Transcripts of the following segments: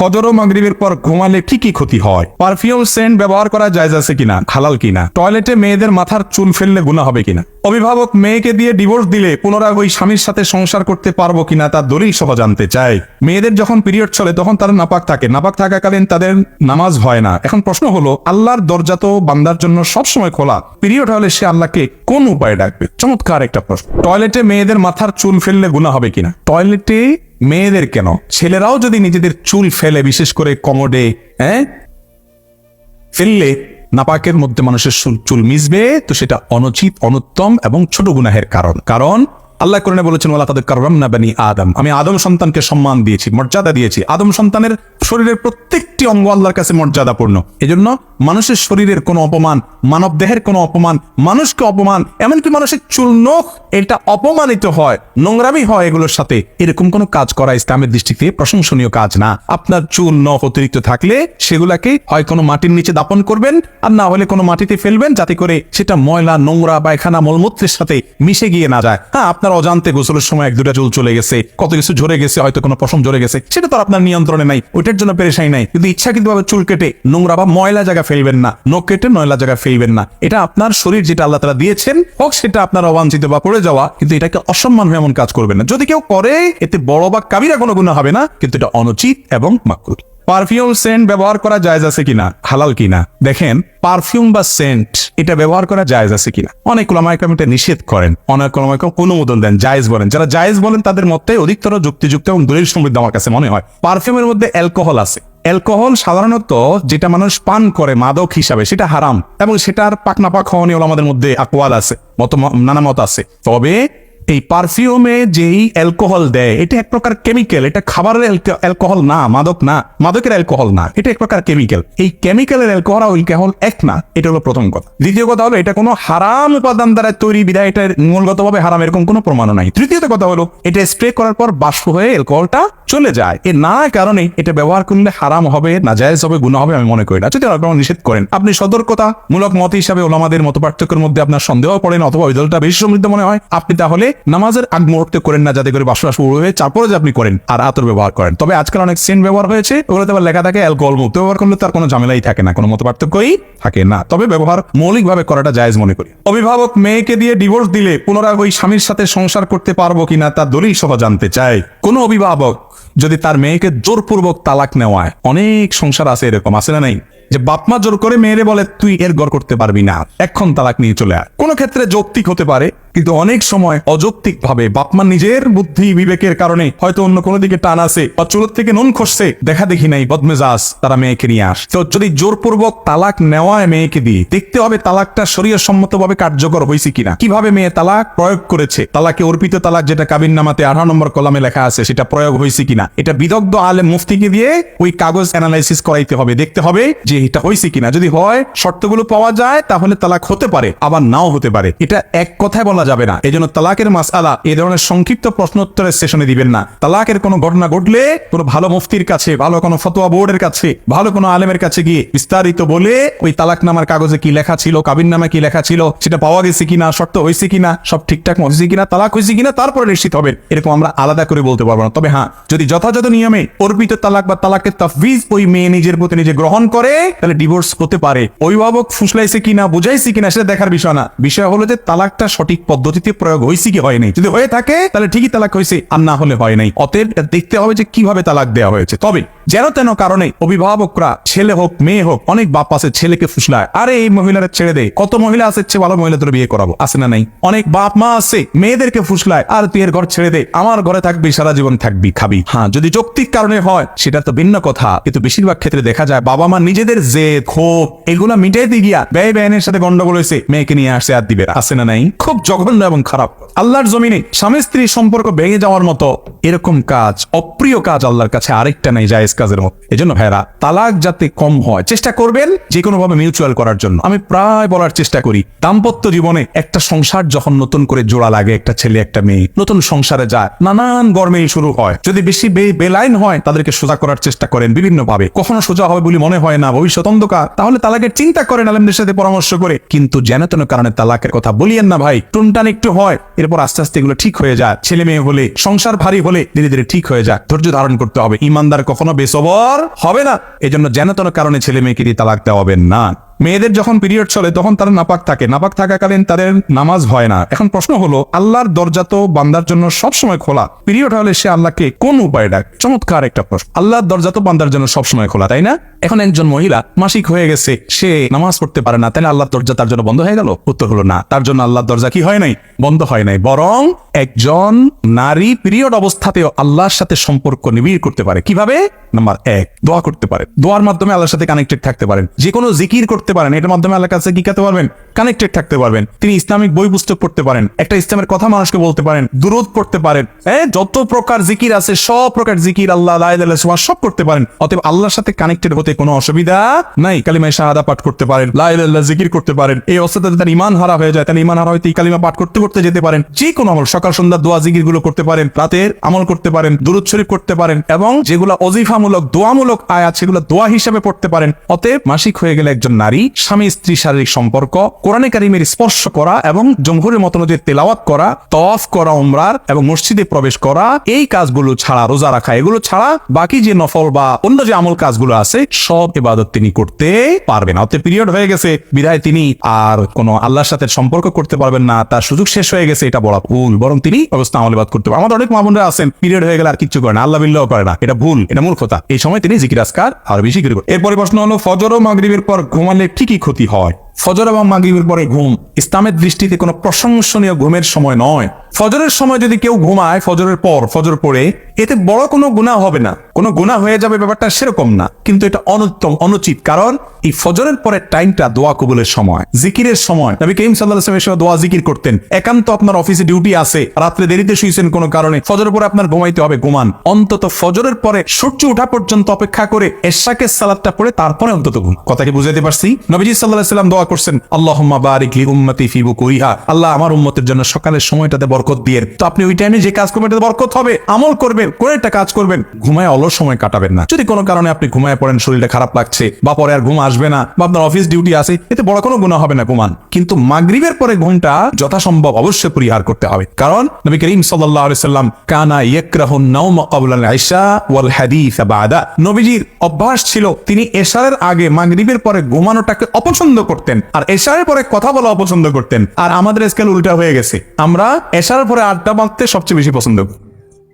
ফজর ও মাগরিবের পর ঘুমালে কি কি ক্ষতি হয়। পারফিউম সেন্ট ব্যবহার করা জায়জ আছে কিনা, হালাল কিনা, টয়লেটে মেয়েদের মাথার চুল ফেললে গুণা হবে কিনা, অভিভাবক মেয়েকে দিয়ে ডিভোর্স দিলে পুনরায় ওই স্বামীর সাথে সংসার করতে পারব কিনা তার দলিল সহ জানতে চাই মেয়েদের যখন পিরিয়ড চলে তখন তারা নাপাক থাকে, নাপাক থাকাকালীন তাদের নামাজ হয় না। এখন প্রশ্ন হলো, আল্লাহর দরজা তো বান্দার জন্য সবসময় খোলা, পিরিয়ড হলে সে আল্লাহকে কোন উপায়ে ডাকবে? চমৎকার একটা প্রশ্ন। টয়লেটে মেয়েদের মাথার চুল ফেললে গুণা হবে কিনা? টয়লেটে মেয়েদের কেন? ছেলেরাও যদি নিজেদের চুল ফেলে, বিশেষ করে কমোডে হ্যাঁ ফেললে নাপাকের মধ্যে মানুষের চুল- মিশবে, তো সেটা অনুচিত, অনুত্তম এবং ছোট গুনাহের কারণ। কারণ আল্লাহ কোরআনে বলেছেন ওলা তাদের কারণ না বানি আদম। আমি আদম সন্তানকে সম্মান দিয়েছি, মর্যাদা দিয়েছি। আদম সন্তানের শরীরের প্রত্যেকটি অঙ্গ আল্লাহর কাছে মর্যাদাপূর্ণ। এজন্য মানুষের শরীরের কোনো অপমান, মানব দেহের কোনো অপমান, মানুষকে অপমান, এমনকি মানুষের চুল, নখ, এটা অপমানিত হয়, নোংরামি হয় এগুলোর সাথে। এরকম কোনো কাজ করা ইসলামের দৃষ্টিতে প্রশংসনীয় কাজ না। আপনার চুল, নখ অতিরিক্ত থাকলে সেগুলাকে হয় কোনো মাটির নিচে দাপন করবেন, আর না হলে কোনো মাটিতে ফেলবেন, যাতে করে সেটা ময়লা, নোংরা, পায়খানা, মলমূত্রের সাথে মিশে গিয়ে না যায়। হ্যাঁ আপনার অজান্তে গোসলের সময় এক দুটা চুল চলে গেছে। কত কিছু ঝরে গেছে, হয়তো কোনো পশম ঝরে গেছে। সেটা তো আপনার নিয়ন্ত্রণে নাই, ওইটার জন্য পেরেশাই নাই। কিন্তু ইচ্ছাকৃত ভাবে চুল কেটে নোংরা বা ময়লা জায়গা ফেলবেন না, নখ কেটে ময়লা জায়গা ফেলবেন না। এটা আপনার শরীর যেটা আল্লাহ তারা দিয়েছেন, হোক সেটা আপনার অবাঞ্ছিত বা পড়ে যাওয়া, কিন্তু এটাকে অসম্মান হয়ে এমন কাজ করবেন না। যদি কেউ করে, এতে বড় বা কাবিরা কোনো গুণা হবে না, কিন্তু এটা অনুচিত এবং মাকরুর পারফিউম সেন্ট ব্যবহার করা জায়েজ আছে কিনা? হালাল কিনা? দেখেন, পারফিউম বা সেন্ট, এটা ব্যবহার করা জায়েজ আছে কিনা? অনেক ওলামাইকাম এটা নিষেধ করেন। অনেক ওলামাইকাম অনুমোদন দেন, জায়েজ বলেন। যারা জায়েজ বলেন, তাদের মধ্যে অধিকতর যুক্তিযুক্ত এবং দলিল সমৃদ্ধ আমার কাছে মনে হয়। পারফিউমের মধ্যে অ্যালকোহল আছে। অ্যালকোহল সাধারণত যেটা মানুষ পান করে মাদক হিসাবে, সেটা হারাম। এবং সেটার পাকনাপাক হওয়া নিয়ে আমাদের মধ্যে আকওয়াল আছে মত নানা মত আছে। তবে এই পারফিউমে যেই অ্যালকোহল দেয়, এটা এক প্রকার কেমিক্যাল এটা খাবারের অ্যালকোহল না, মাদক না, মাদকের অ্যালকোহল না, এটা এক প্রকার কেমিক্যাল এই কেমিক্যালের অ্যালকোহল অ্যালকোহল এক না, এটা হলো প্রথম কথা। দ্বিতীয় কথা হলো, এটা কোনো হারাম উপাদান দ্বারা তৈরি বিধায় এটা মূলগতভাবে হারাম, এরকম কোনো প্রমাণও নাই। তৃতীয়ত কথা হলো, এটা স্প্রে করার পর বাষ্প হয়ে অ্যালকোহলটা চলে যায়। এ নানা কারণে এটা ব্যবহার করলে হারাম হবে না জায়েজ হবে গুণ হবে, আমি মনে করি না। যদি আপনারা নিষেধ করেন, আপনি সতর্কতা মূলক মত হিসাবে ওলামাদের মত পার্থক্যের মধ্যে আপনার সন্দেহ পড়েন, অথবা ওই দলটা বেশি সমৃদ্ধ মনে হয়, আপনি তাহলে নামাজের আগ মুহূর্তে করেন না, যাতে করে বাসু বাসু হয়ে তারপরে যে আপনি করেন আর আতর ব্যবহার করেন। তবে আজকাল অনেক সেন্ট ব্যবহার হয়েছে, ওগুলোতে আবার লেখা থাকে অ্যালকোহল মুক্ত। ব্যবহার করলে তার কোনো ঝামেলাই থাকে না, কোনো মত পার্থক্যই থাকে না। তবে ব্যবহার মৌলিকভাবে করাটা জায়েজ মনে করি। অভিভাবক মেয়েকে দিয়ে ডিভোর্স দিলে পুনরায় ওই স্বামীর সাথে সংসার করতে পারব কিনা তার দলিল সহ জানতে চাই। কোন অভিভাবক যদি তার মেয়েকে জোরপূর্বক তালাক নেওয়ায়, অনেক সংসার আছে এরকম, আছে না নাই? যে বাপমা জোর করে মেয়েরে বলে, তুই এর গড় করতে পারবি না, এখন তালাক নিয়ে চলে আয়। কোনো ক্ষেত্রে যৌক্তিক হতে পারে কিন্তু অনেক সময় অযৌক্তিক ভাবে বাপমা নিজের বুদ্ধি বিবেকের কারণে হয়তো অন্য কোনো দিকে টান আছে বা চুলোর থেকে নুন খসছে, দেখা দেখি নাই বদমেজাজ তারা মেয়েকে নিয়ে আস। তো যদি জোরপূর্বক তালাক নেওয়ায় মেয়েকে দিয়ে, দেখতে হবে তালাকটা শরীয় সম্মতভাবে কার্যকর হয়েছে কিনা। কীভাবে মেয়ে তালাক প্রয়োগ করেছে? তালাকে অর্পিত তালাক যেটা কাবিন নামাতে আঠারো নম্বর কলামে লেখা আছে, সেটা প্রয়োগ হয়েছে কিনা? এটা বিদগ্ধ আলেম মুফতিকে দিয়ে ওই কাগজ অ্যানালাইসিস করাইতে হবে, দেখতে হবে যে এটা হয়েছে কিনা। যদি হয়, শর্তগুলো পাওয়া যায়, তাহলে তালাক হতে পারে, আবার নাও হতে পারে। এটা এক কথায় বলা যাবে না। এই জন্য তালাকের মাসালা এই ধরনের সংক্ষিপ্ত প্রশ্নোত্তরের সেশনে দিবেন না। তালাকের কোনো ঘটনা ঘটলে কোনো ভালো মুফতির কাছে, ভালো কোনো ফতোয়া বোর্ডের কাছে, ভালো কোনো আলেমের কাছে গিয়ে বিস্তারিত বলে ওই তালাক নামার কাগজে কি লেখা ছিল, কাবিন নামে কি লেখা ছিল, সেটা পাওয়া গেছে কিনা, শর্ত হয়েছে কিনা, সব ঠিকঠাক হয়েছে কিনা, তালাক হয়েছে কিনা, তারপরে নিশ্চিত হবে। এরকম আমরা আলাদা করে বলতে পারব না। তবে হ্যাঁ যদি যথাযথ নিয়মে অর্পিত তালাক বা তালাকের তাফবিজ ওই মেয়ে নিজের প্রতি নিজে গ্রহণ করে, তাহলে ডিভোর্স হতে পারে। অভিভাবক ফুসলাইছে কিনা, বুঝাইছে কিনা, সেটা দেখার বিষয় না। বিষয় হলো যে তালাকটা সঠিক পদ্ধতিতে প্রয়োগ হয়েছে কি হয়নি যদি হয়ে থাকে, তাহলে ঠিকই তালাক হয়েছে আর না হলে হয় নাই। অতএব দেখতে হবে যে কীভাবে তালাক দেওয়া হয়েছে। তবে যেন তেন কারণে অভিভাবকরা ছেলে হোক, মেয়ে হোক, অনেক বাপ আছে, ছেলেকে ফুসলায়, আরে, এই মহিলারা ছেড়ে দেয় কত মহিলা আছে, ইচ্ছে ভালো মহিলা তোর বিয়ে করাবো, আছে না নাই? অনেক বাপ মা আছে, মেয়েদেরকে ফুসলায়, আর তুই এর ঘর ছেড়ে দে, আমার ঘরে থাকবি, সারা জীবন থাকবি, খাবি। হ্যাঁ যদি যৌক্তিক কারণে হয়, সেটা তো ভিন্ন কথা, কিন্তু বেশিরভাগ ক্ষেত্রে দেখা যায়, বাবা মা নিজেদের যে ক্ষোভ, এগুলা মিটাইতে গিয়া ব্যয় ব্যয়নের সাথে গন্ডগোল হয়েছে মেয়েকে নিয়ে আসছে আর দিবে। আছে না নাই? খুব জঘন্য এবং খারাপ। আল্লাহর জমিনে স্বামী স্ত্রী সম্পর্ক ভেঙে যাওয়ার মতো এরকম কাজ, অপ্রিয় কাজ আল্লাহর কাছে আরেকটা নাই, জায়েজ কাজের মতো। এজন্য ভাইরা তালাক যাতে কম হয়, চেষ্টা করবেন যে কোনো ভাবে মিউচুয়াল করার জন্য। আমি প্রায় বলার চেষ্টা করি, দাম্পত্য জীবনে একটা সংসার যখন নতুন করে জোড়া লাগে, একটা ছেলে, একটা মেয়ে, নতুন সংসারে যায়, নানান গরমে শুরু হয়। যদি বেশি বেলাইন হয়, তাদেরকে সোজা করার চেষ্টা করেন বিভিন্ন ভাবে কখনো সোজা হবে বলে মনে হয় না, ভবিষ্যৎ অন্ধকার, তাহলে তালাকের চিন্তা করেন আলেমদের সাথে পরামর্শ করে। কিন্তু যেন তেন কারণে তালাকের কথা বলিয়েন না ভাই, টুনটান একটু হয়, এরপর আস্তে আস্তে এগুলো ঠিক হয়ে যায়। ছেলে মেয়ে হলে, সংসার ভারী হলে ধীরে ধীরে ঠিক হয়ে যায়। ধৈর্য ধারণ করতে হবে। ইমানদার কখনো বেসবর হবে না। এজন্য জন্য যেন তেন কারণে ছেলে মেয়েকে তালাক দেওয়াবেন না। মেয়েদের যখন পিরিয়ড চলে, তখন তারা নাপাক থাকে। নাপাক থাকাকালীন তাদের নামাজ হয় না। এখন প্রশ্ন হলো, আল্লাহর দরজা তো বান্দার জন্য সবসময় খোলা। পিরিয়ড হলে সে আল্লাহকে কোন উপায় ডাক? চমৎকার একটা প্রশ্ন। আল্লাহর দরজা তো বান্দার জন্য সবসময় খোলা, তাই না? এখন একজন মহিলা মাসিক হয়ে গেছে, সে নামাজ পড়তে পারে না, তাহলে আল্লাহর দরজা তার জন্য বন্ধ হয়ে গেল? উত্তর হলো না। তার জন্য আল্লাহর দরজা কি হয় নাই? বন্ধ হয় নাই। বরং একজন নারী পিরিয়ড অবস্থাতেও আল্লাহর সাথে সম্পর্ক নিবিড় করতে পারে। কীভাবে? নাম্বার এক, দোয়া করতে পারে। দোয়ার মাধ্যমে আল্লাহর সাথে কানেক্টেড থাকতে পারেন। যে কোনো জিকির করতে পারেন, এটার মাধ্যমে আল্লাহর কাছে কি করতে পারবেন? কানেক্টেড থাকতে পারবেন। তিনি ইসলামিক বই পুস্তক পড়তে পারেন। একটা ইসলামের কথা মানুষকে বলতে পারেন, দুরুদ পড়তে পারেন। হ্যাঁ যত প্রকার জিকির আছে, সব প্রকার জিকির আল্লাহ ইল্লাল্লাহ সব করতে পারেন। অতএব আল্লাহর সাথে কানেক্টেড হতে কোনো অসুবিধা নাই। কালিমায় শাহাদা পাঠ করতে পারেন, লা ইলাহা জিকির করতে পারেন। এই অবস্থাতে তার ইমান হারা হয়ে যায় তাহলে ইমান হারা এই কালিমা পাঠ করতে করতে যেতে পারেন। যে কোনো আমল, সকাল, সন্ধ্যা, দোয়া জিকিরগুলো করতে পারেন, রাতের আমল করতে পারেন, দুরুদ শরীফ করতে পারেন এবং যেগুলো অজিফামূলক, দোয়ামূলক আয়াত, সেগুলো দোয়া হিসাবে পড়তে পারেন। অতএব মাসিক হয়ে গেলে একজন নারী স্বামী, স্ত্রী শারীরিক সম্পর্ক, কোরআনে কারিমের স্পর্শ করা এবং জমহুরের মত অনুযায়ী তেলাওয়াত করা তফ করা, উমরার এবং মসজিদে প্রবেশ করা, এই কাজগুলো ছাড়া রোজা রাখা, এগুলো ছাড়া বাকি যে নফল বা অন্য যে আমল কাজগুলো আছে, সব ইবাদত তিনি করতে পারবেন। অতএব পিরিয়ড হয়ে গেছে বিধায় তিনি আর কোনো আল্লাহর সাথে সম্পর্ক করতে পারবেন না, তার সুযোগ শেষ হয়ে গেছে, এটা বলা ভুল, বরং তিনি অবস্থা আমল ইবাদ করতে পারেন আমাদের অনেক মামুনরা আছেন, পিরিয়ড হয়ে গেলে আর কিচ্ছু করে না, আল্লাহ বিল্লাহ করে না, এটা ভুল, এটা মূর্খতা। এই সময় তিনি জিকির আসকার আর বেশি করে এরপরে প্রশ্ন হলো, ফজর ও মাগরিবের পর ঘুমালে কি ক্ষতি হয়। ফজর এবং মাগরিবের পরে ঘুম। ইসলামের দৃষ্টিতে কোনো প্রশংসনীয় ঘুমের সময় নয়। ফজরের সময় যদি কেউ ঘুমায়, ফজরের পর, ফজর পড়ে, এতে বড় কোনো গুণা হবে না। কোনো গুণা হয়ে যাবে ব্যাপারটা সেরকম না। কিন্তু এটা অনুত্তম, অনুচিত। কারণ এই ফজরের পরের টাইমটা দোয়া কবুলের সময়। জিকিরের সময়। নবী করিম সাল্লাহ সময় দোয়া জিকির করতেন। একান্ত আপনার অফিসে ডিউটি আছে। রাত্রে দেরিতে শুয়েছেন কোনো কারণে। ফজরের পরে আপনার ঘুমাইতে হবে, ঘুমান। অন্তত ফজরের পরে সূর্য ওঠা পর্যন্ত অপেক্ষা করে এশাকে সালাদটা পড়ে তারপরে অন্তত ঘুম। কথা কি বুঝাইতে পারছি? নবীজি সাল্লাহ সাল্লাম দোয়া করছেন, আল্লাহুম্মা বারিক লি উম্মতি ফি বুকুরিহা আল্লাহ আমার উম্মতের জন্য সকালের সময়টাতে বরকত দিয়ে তো আপনি ওই টাইমে যে কাজ করবেন, এটাতে বরকত হবে, আমল করবেন কোন একটা কাজ করবেন। ঘুমায় অলস সময় কাটাবেন না। যদি কোনো কারণে আপনি ঘুমায় পড়েন, শরীরটা খারাপ লাগছে, বা পরে আর ঘুম আসবে না, বা আপনার অফিস ডিউটি আছে, এতে বড় কোনো গুণা হবে না ঘুমান। কিন্তু মাগরিবের পরে ঘুমটা যথাসম্ভব অবশ্যই পরিহার করতে হবে। কারণ নবী করিম আলাইহি সাল্লাম, কানা ইয়াকরাহু নাওম ক্বাবলা আল-ইশা ওয়াল হাদিস বাদা। নবীজির অভ্যাস ছিল, তিনি এশারের আগে মাগরিবের পরে ঘুমানোটাকে অপছন্দ করতেন। আর এশারের পরে কথা বলা অপছন্দ করতেন। আর আমাদের স্কেল উল্টা হয়ে গেছে। আমরা এশারের পরে আড্ডা মারতে সবচেয়ে বেশি পছন্দ করি।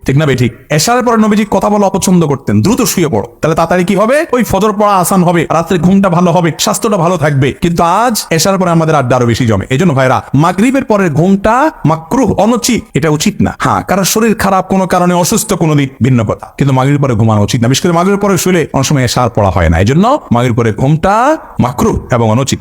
ঠিক না বে ঠিক। এশারের পরে নবীজি কথা বলা অপছন্দ করতেন। দ্রুত শুয়ে পড়ো। তাহলে তাড়াতাড়ি কি হবে? ওই ফজর পড়া আসান হবে। রাত্রে ঘুমটা ভালো হবে। স্বাস্থ্যটা ভালো থাকবে। কিন্তু আজ এশারের পরে আমাদের আড্ডা আরও বেশি জমে। এই জন্য ভাইরা মাগরিবের পরের ঘুমটা মাকরুহ অনুচিত এটা উচিত না। হ্যাঁ কারণ শরীর খারাপ কোনো কারণে, অসুস্থ কোনো দিক ভিন্ন কথা। কিন্তু মাগরির পরে ঘুমানো উচিত না। বিশেষ করে মাগরির পরে শুলে অনেক সময় এশার পড়া হয় না। এই জন্য মাগরির পরে ঘুমটা মাকরুহ এবং অনুচিত